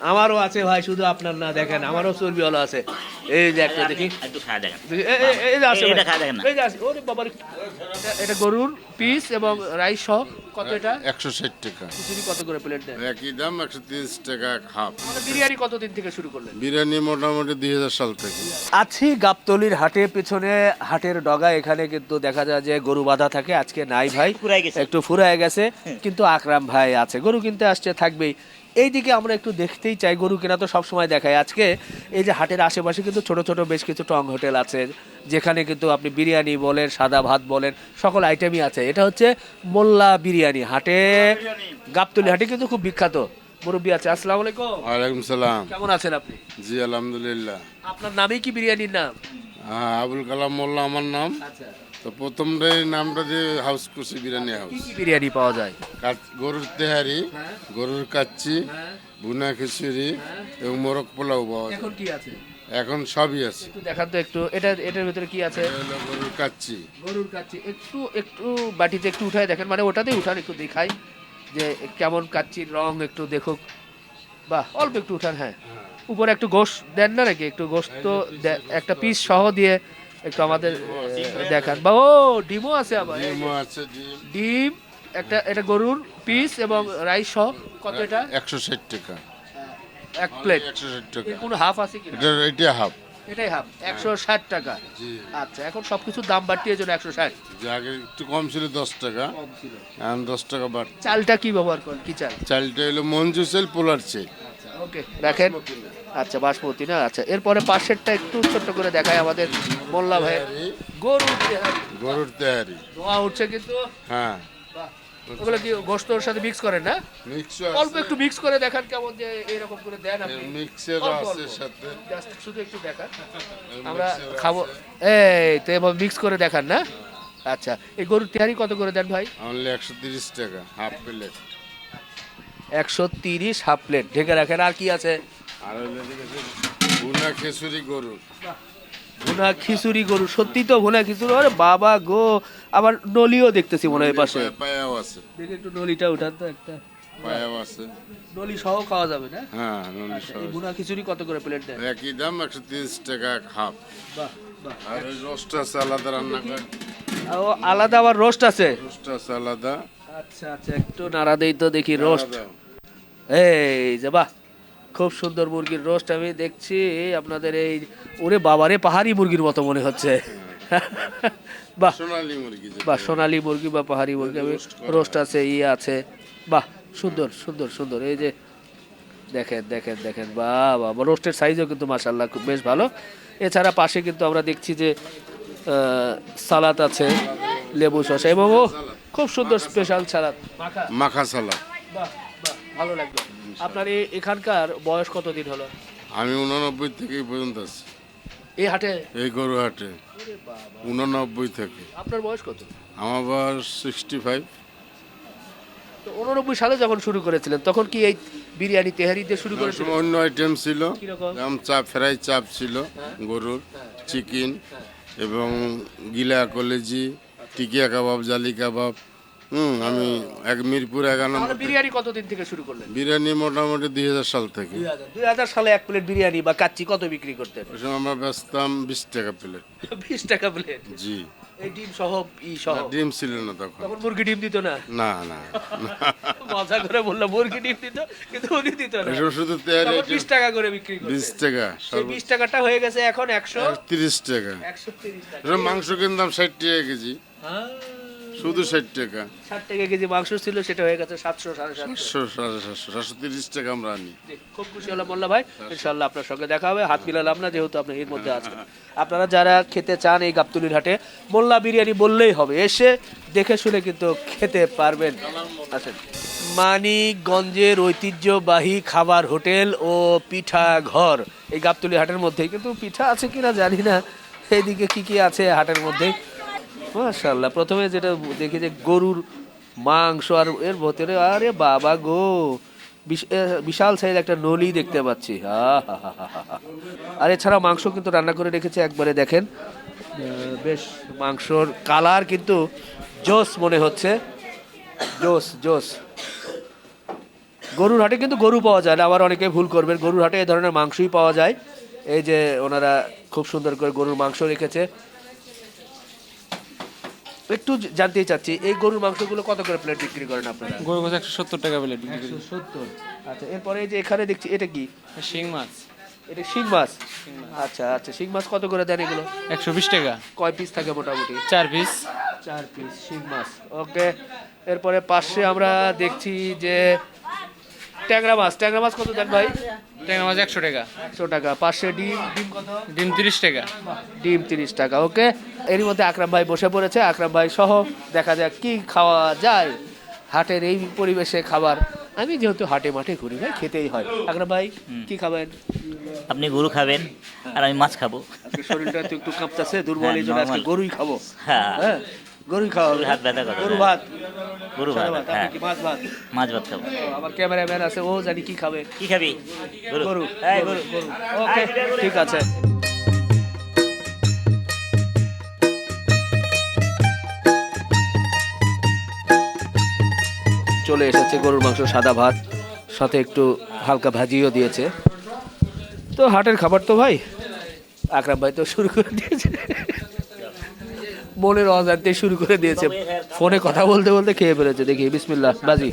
আমারও আছে ভাই শুধু আপনার না দেখেন আমারও চর্বি হলো আছে। এই যে একটা দেখি। এই যে আছে এই- এটা যে আছে ওরে বাবার গরুর পিস এবং রাইস সহ কত এটা? একশো ষাট টাকা। খিচুড়ি কত করে প্লেট দেন? একই দাম একশো তিরিশ টাকা হাফ মানে বিরিয়ানি কতদিন থেকে শুরু করলেন? বিরিয়ানি মোটামুটি দুই হাজার সাল থেকে। আছি গাবতলির হাটের পেছনে হাটের ডগা এখানে কিন্তু দেখা যায় যে গরু বাঁধা থাকে। আজকে নাই ভাই একটু ফুরায় গেছে। কিন্তু আকরাম ভাই আছে। গরু কিনতে আসছে থাকবেই। এইদিকে আমরা একটু দেখতেই চাই গরু কেনা তো সবসময় দেখায়। আজকে এই যে হাটের আশেপাশে কিন্তু ছোট ছোট বেশ কিছু টং হোটেল আছে যেখানে কিন্তু আপনি বিরিয়ানি বলেন সাদা ভাত বলেন সকল আইটেমই আছে। এটা হচ্ছে মোল্লা বিরিয়ানি হাটে গাবতলি হাটে কিন্তু খুব বিখ্যাত মুরব্বী আছে। আসসালামু আলাইকুম। ওয়ালাইকুম সালাম। কেমন আছেন আপনি? জি আলহামদুলিল্লাহ। আপনার নামেই কি বিরিয়ানির নাম? হ্যাঁ আবুল কালাম মোল্লা আমার নাম। আচ্ছা। তো প্রথমটাই নামটা দিয়ে হাউস কুসি বিরিয়ানি কি হাউস। কি বিরিয়ানি পাওয়া যায়? কাচ- গরুর তেহারি গরুর কাচ্চি বুনা খিচুড়ি এবং মোরগ পোলাও পাওয়া যায়। এখন কি আছে? এখন সবই আছে। একটু দেখান তো একটু এটা এটার ভিতরে কি আছে? এটা হলো গরুর কাচ্চি। গরুর কাচ্চি। একটু একটু বাটিতে একটু উঠায় দেখেন মানে ওটাতেই উঠান একটু দেখাই যে কেমন কাচ্চির রং একটু দেখুক। বাহ অল্প একটু উঠান হ্যাঁ। উপরে একটু গোশ দেন না নাকি? একটু গোশ তো দে- একটা পিস সহ দিয়ে একটু আমাদের দেখান। বা ও ডিমও আছে আবার। ডিমও আছে ডিম। একটা এটা গরুর পিস এবং রাইস সহ কত এটা? একশো ষাট টাকা। এক প্লেট। একশো ষাট টাকা। কোনো হাফ আছে কি এটা হাফ। এটাই হাফ একশো ষাট টাকা। জি। আচ্ছা এখন সবকিছুর দাম বাড়তির জন্য একশো ষাট। যে আগে একটু কম ছিল দশ টাকা এখন দশ টাকা বাড় চালটা কি ব্যবহার করেন? কি চাল? চালটা হলো মঞ্জু চাল পোলার চাল। ওকে দেখেন আচ্ছা বাসমতি না? আচ্ছা এরপরে পাশেরটা একটু ছোট্ট করে দেখায় আমাদের মোল্লা ভাই। গরু গরুর তেহারি। ধোয়া উঠছে কিন্তু। হ্যাঁ। ওগুলো কি গোস্তর সাথে মিক্স করেন না? মিক্স অল্প একটু মিক্স করে দেখান কেমন যে এরকম করে দেন আপনি। মিক্সের আছে সাথে। শুধু একটু দেখান। আমরা খাব। এই তো এবার মিক্স করে দেখান না? আচ্ছা এই গরুর তেহারি কত করে দেন ভাই? অনলি একশো তিরিশ টাকা হাফ প্লেট একশো তিরিশ হাফ প্লেট ঢেকে রাখেন আর কি আছে? আর এদিকে যে ভুনা খেসুরি গরুর ভুনা খিচুড়ি গরু সত্যি তো ভুনা খিচুড়ি আরে বাবা গো আবার নলিও দেখতেছি মনে হয় পাশে। পায়াও আছে। দেখে একটু নলিটা উঠান তো একটা। পায়াও আছে। নলি সহ খাওয়া যাবে না? হ্যাঁ নলি আচ্ছা, সহ ভুনা খিচুড়ি কত করে প্লেট দেন একই দাম একশো তিরিশ টাকা হাফ। বাহ বাহ। আর রোস্ট আছে আলাদা রান্না করে। ও আলাদা আবার রোস্ট আছে? রোস্ট আছে আলাদা। আচ্ছা আচ্ছা একটু নাড়া দেই তো দেখি রোস্ট। এই যে বাহ খুব সুন্দর মুরগির রোস্ট আমি দেখছি। আপনাদের এই ওরে বাবারে পাহাড়ি মুরগির মতো মনে হচ্ছে। বাহ। সোনালী মুরগি বা সোনালী মুরগি বা পাহাড়ি মুরগি আমি রোস্ট আছে ইয়ে আছে। বাহ সুন্দর সুন্দর সুন্দর। এই যে দেখেন দেখেন দেখেন। বাহ বাহ রোস্টের সাইজও কিন্তু মাসাল্লাহ খুব বেশ ভালো। এছাড়া পাশে কিন্তু আমরা দেখছি যে সালাদ আছে লেবু শসা। এবং খুব সুন্দর স্পেশাল সালাদ। মাখা মাখা সালাদ। বাহ বাহ ভালো লাগল। আপনার এই এখানকার বয়স কতদিন হলো? আমি উননব্বই থেকে এই পর্যন্ত আছি। এই হাটে? এই গরু হাটে। উননব্বই থেকে। আপনার বয়স কত? আমার বয়স সিক্সটি ফাইভ তো উননব্বই সালে যখন শুরু করেছিলেন তখন কি এই বিরিয়ানি তেহারি দিয়ে শুরু করেছিলেন? অন্য আইটেম ছিল। কীরকম? যেমন চাপ ফ্রাই চাপ ছিল গরুর চিকেন এবং গিলা কলেজি টিকিয়া কাবাব জালি কাবাব হুম আমি এক মিরপুর এগারো নম্বর বিরিয়ানি কতদিন থেকে শুরু করলেন? বিরিয়ানি মোটামুটি দুই হাজার সাল থেকে। দুই হাজার। সালে এক প্লেট বিরিয়ানি বা কাচ্চি কত বিক্রি করতেন? ওই সময় আমরা বেচতাম বিশ টাকা প্লেট। বিশ টাকা প্লেট? জি। এই ডিম সহ ই সহ? ডিম ছিল না তখন। তখন মুরগি ডিম দিত না? না না। না। মজা করে বললাম মুরগি ডিম দিত কিন্তু উনি দিত না। এসব শুধু তেয়ারি বিশ টাকা করে বিক্রি বিশ টাকা সেই বিশ টাকাটা হয়ে গেছে এখন একশো তিরিশ টাকা। একশো তিরিশ টাকা। মাংস কিনতাম ষাট টাকা কেজি। হ্যাঁ, শুধু ষাট টাকা। ষাট টাকা কেজি মাংস ছিল সেটা হয়ে গেছে সাতশো সাড়ে সাতশো। সাড়ে সাতশো সাতশো তিরিশ টাকা আমরা আনি। খুব খুশি হলাম মোল্লা ভাই। ইনশাল্লাহ আপনার সঙ্গে দেখা হবে। হাত মিলালাম না যেহেতু আপনি এর মধ্যে আছেন। আপনারা যারা খেতে চান এই গাবতুলির হাটে মোল্লা বিরিয়ানি বললেই হবে। এসে দেখে শুনে কিন্তু খেতে পারবেন। আসেন মানিকগঞ্জের ঐতিহ্যবাহী খাবার হোটেল ও পিঠা ঘর। এই গাবতুলি হাটের মধ্যেই কিন্তু পিঠা আছে কিনা জানি না। এইদিকে কি কি আছে হাটের মধ্যে মাশাল্লাহ প্রথমে যেটা দেখি যে গরুর মাংস আর এর ভেতরে, আরে বাবা গো, বিশ- বিশাল সাইজ একটা নলি দেখতে পাচ্ছি। আর এছাড়া মাংস কিন্তু রান্না করে রেখেছে, একবারে দেখেন বেশ মাংসর কালার কিন্তু জোস মনে হচ্ছে, জোস জোস গরুর হাটে কিন্তু গরু পাওয়া যায় না, আবার অনেকে ভুল করবেন, গরুর হাটে এই ধরনের মাংসই পাওয়া যায় এই যে ওনারা খুব সুন্দর করে গরুর মাংস রেখেছে একটু জানতে চাচ্ছি এই গরুর মাংসগুলো কত করে প্লেট বিক্রি করেন আপনারা? গরু মাছ একশো সত্তর টাকা প্লেট বিক্রি করি। সত্তর। আচ্ছা এরপরে এই যে এখানে দেখছি এটা কি? শিং মাছ। এটা শিং মাছ? আচ্ছা আচ্ছা শিং মাছ কত করে দেন এগুলো? একশো বিশ টাকা। কয় পিস থাকে মোটামুটি? চার পিস চার পিস শিং মাছ। ওকে এরপরে পাশে আমরা দেখছি যে ট্যাংরা মাছ ট্যাংরা মাছ কত দেন ভাই? ট্যাংরা মাছ একশো টাকা। একশো টাকা। পাশে ডিম ডিম কত? ডিম তিরিশ টাকা। ডিম তিরিশ টাকা ওকে। এরই মধ্যে আকরাম ভাই বসে পড়েছে। আকরাম ভাই সহ দেখা যাক কি খাওয়া যায় হাটের এই পরিবেশে খাবার। আমি যেহেতু হাটে মাঠে ঘুরি ভাই খেতেই হয়। আকরাম ভাই কি খাবেন? আপনি গরু খাবেন আর আমি মাছ খাব। শরীরটা তো একটু কাঁপতেছে দুর্বল এই জন্য হ্যাঁ, আজকে গরুই খাব। হ্যাঁ। হ্যাঁ। গরুই খাওয়া হবে হাত ব্যথা করে, গরু হ্যাঁ। ভাত। গরু ভাত হ্যাঁ। মাছ ভাত? মাছ ভাত খাব। আমার ক্যামেরাম্যান আছে ও জানি কি খাবে। কি খাবি? গরু, গরু গরু ওকে ঠিক আছে। চলে এসেছে গরুর মাংস সাদা ভাত সাথে একটু হালকা ভাজিও দিয়েছে। তো হাটের খাবার তো ভাই আকরাম ভাই তো শুরু করে দিয়েছে। মনের অজান্তে শুরু করে দিয়েছে। ফোনে কথা বলতে বলতে খেয়ে ফেলেছে। দেখি, বিসমিল্লাহ, বাজি।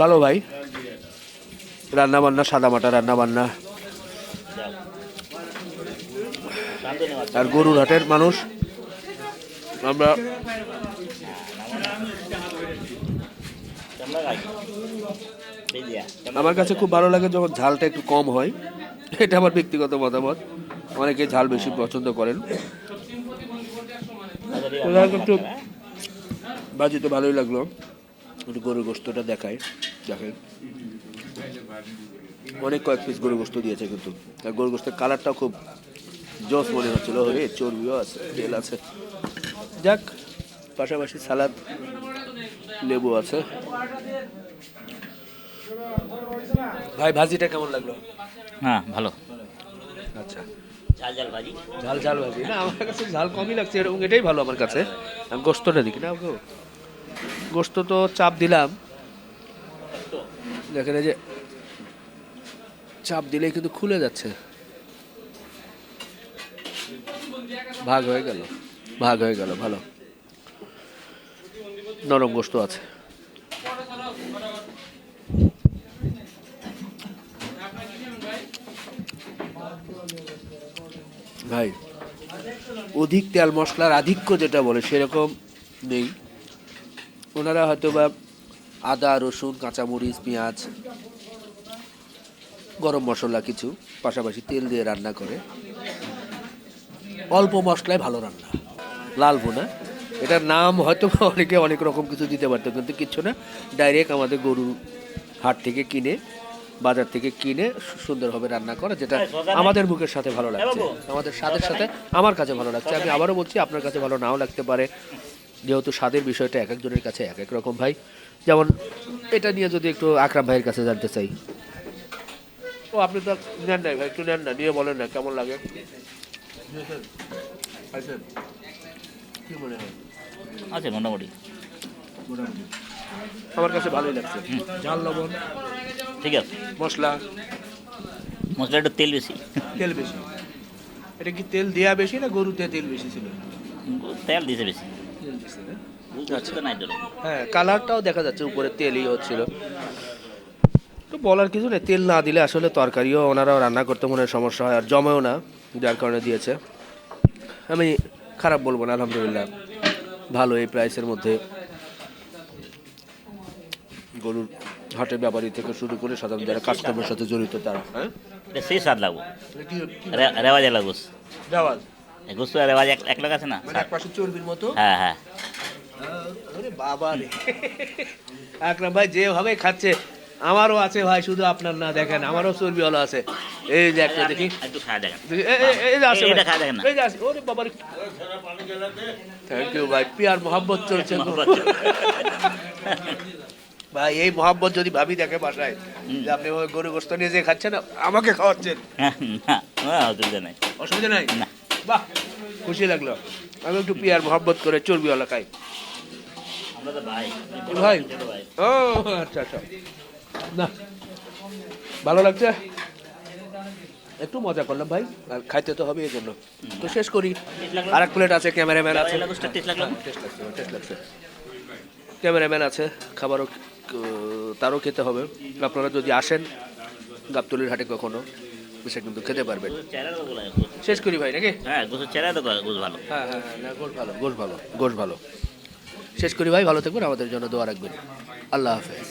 ভালো ভাই। রান্না বান্না সাদা মাটা রান্না বান্না আর গরুর হাটের মানুষ। আমরা আমার কাছে খুব ভালো লাগে যখন ঝালটা একটু কম হয়। এটা আমার ব্যক্তিগত মতামত। অনেকে ঝাল বেশি পছন্দ করেন। একটু বাজি তো ভালোই লাগল। একটু গরুর গোস্তটা দেখায় দেখেন। অনেক কয়েক পিস গরুর গোস্ত দিয়েছে কিন্তু। আর গরুর গোস্তের কালারটাও খুব জোস মনে হচ্ছিল। রে চর্বিও আছে তেল আছে। যাক। পাশাপাশি সালাদ লেবু আছে। ভাই ভাজিটা কেমন লাগল? হ্যাঁ ভালো। আচ্ছা। ঝাল ঝাল ভাজি? ঝাল ঝাল ভাজি। না আমার কাছে ঝাল কমই লাগছে এরকম এটাই ভালো আমার কাছে। আমি গোস্তটা দেখি। না গোস্ত তো চাপ দিলাম। দেখেন যে চাপ দিলেই কিন্তু খুলে যাচ্ছে। ভাগ হয়ে গেল। ভাগ হয়ে গেল ভালো। নরম গোস্ত আছে। ভাই, অধিক তেল মশলার আধিক্য যেটা বলে সেরকম নেই। ওনারা হয়তো বা আদা, রসুন, কাঁচামরিচ, পেঁয়াজ, গরম মশলা কিছু, পাশাপাশি তেল দিয়ে রান্না করে। অল্প মশলায় ভালো রান্না। লাল ভুনা। এটার নাম হয়তো অনেকে অনেক রকম কিছু দিতে পারতো, কিন্তু কিছু না। ডাইরেক্ট আমাদের গরুর হাট থেকে কিনে বাজার থেকে কিনে সুন্দরভাবে রান্না করা যেটা আমাদের মুখের সাথে ভালো লাগছে। আমাদের স্বাদের সাথে আমার কাছে ভালো লাগছে। আমি আবারও বলছি আপনার কাছে ভালো নাও লাগতে পারে। যেহেতু স্বাদের বিষয়টা এক একজনের কাছে এক এক রকম ভাই। যেমন এটা নিয়ে যদি একটু আকরাম ভাইয়ের কাছে জানতে চাই। ও আপনি তো নেন নাই ভাই একটু নেন না নিয়ে বলেন না কেমন লাগে? মনে হয়? আছে মোটামুটি। মোটামুটি। আমার কাছে ভালোই লাগছে। ঝাল লবণ। ঠিক আছে। মশলা। মশলা একটু তেল বেশি। তেল বেশি। এটা কি তেল দেয়া বেশি না গরুতে তেল বেশি ছিল? তেল দিছে বেশি। আচ্ছা। হ্যাঁ কালারটাও দেখা যাচ্ছে উপরে তেলই হচ্ছিল। তো বলার কিছু নেই তেল না দিলে আসলে তরকারিও ওনারাও রান্না করতে মনে হয় সমস্যা হয় আর জমেও না যার কারণে দিয়েছে। আমি খারাপ বলব না আলহামদুলিল্লাহ। ভালো এই প্রাইসের মধ্যে। গরুর হাটের ব্যাপারী থেকে শুরু করে সাধারণ যারা কাস্টমারের সাথে জড়িত তারা। হ্যাঁ? সেই স্বাদ লাগবো। রেওয়াজ লাগোস দেওয়াল আর রেওয়াজ এক এক লাগ আছে না? মানে এক পাশে চর্বির মতো? হ্যাঁ হ্যাঁ। আরে বাবা রে। আকরাম ভাই যেভাবে খাচ্ছে আমারও আছে ভাই শুধু আপনার না দেখেন আমারও চর্বিওয়ালা আছে। এই যে একটা দেখি। একটু খাওয়া দেখেন। এই- এই- এই যে আসে এটা খাওয়া দেখেন এই যে আসে। ওরে বাবা থ্যাংক ইউ ভাই। পিয়ার মোহাম্মত চলছে। ভাই এই মোহাম্মত যদি ভাবি দেখে বাসায় যে আপনি ওই গরু গোস্ত নিয়ে যে খাচ্ছেন আমাকে খাওয়াচ্ছেন। না অসুবিধা নেই। অসুবিধা নাই। বাহ খুশি লাগল। আমি একটু পিয়ার মহব্বত করে আমরা তো ভাই। ভাই? ও আচ্ছা আচ্ছা। না ভালো লাগছে? একটু মজা করলাম ভাই আর খাইতে তো হবে এই জন্য তো শেষ করি। আর এক প্লেট আছে ক্যামেরাম্যান আছে। টেস্ট লাগছে টেস্ট লাগছে ক্যামেরাম্যান আছে খাবারও তারও খেতে হবে। আপনারা যদি আসেন গাবতলির হাটে কখনো সে কিন্তু খেতে পারবেন। শেষ করি ভাই নাকি? হ্যাঁ গোসের চেহারা তো গোস ভালো। হ্যাঁ হ্যাঁ হ্যাঁ, ভালো গোশ ভালো গোশ ভালো। শেষ করি ভাই ভালো থাকবেন আমাদের জন্য দোয়া রাখবেন। আল্লাহ হাফেজ।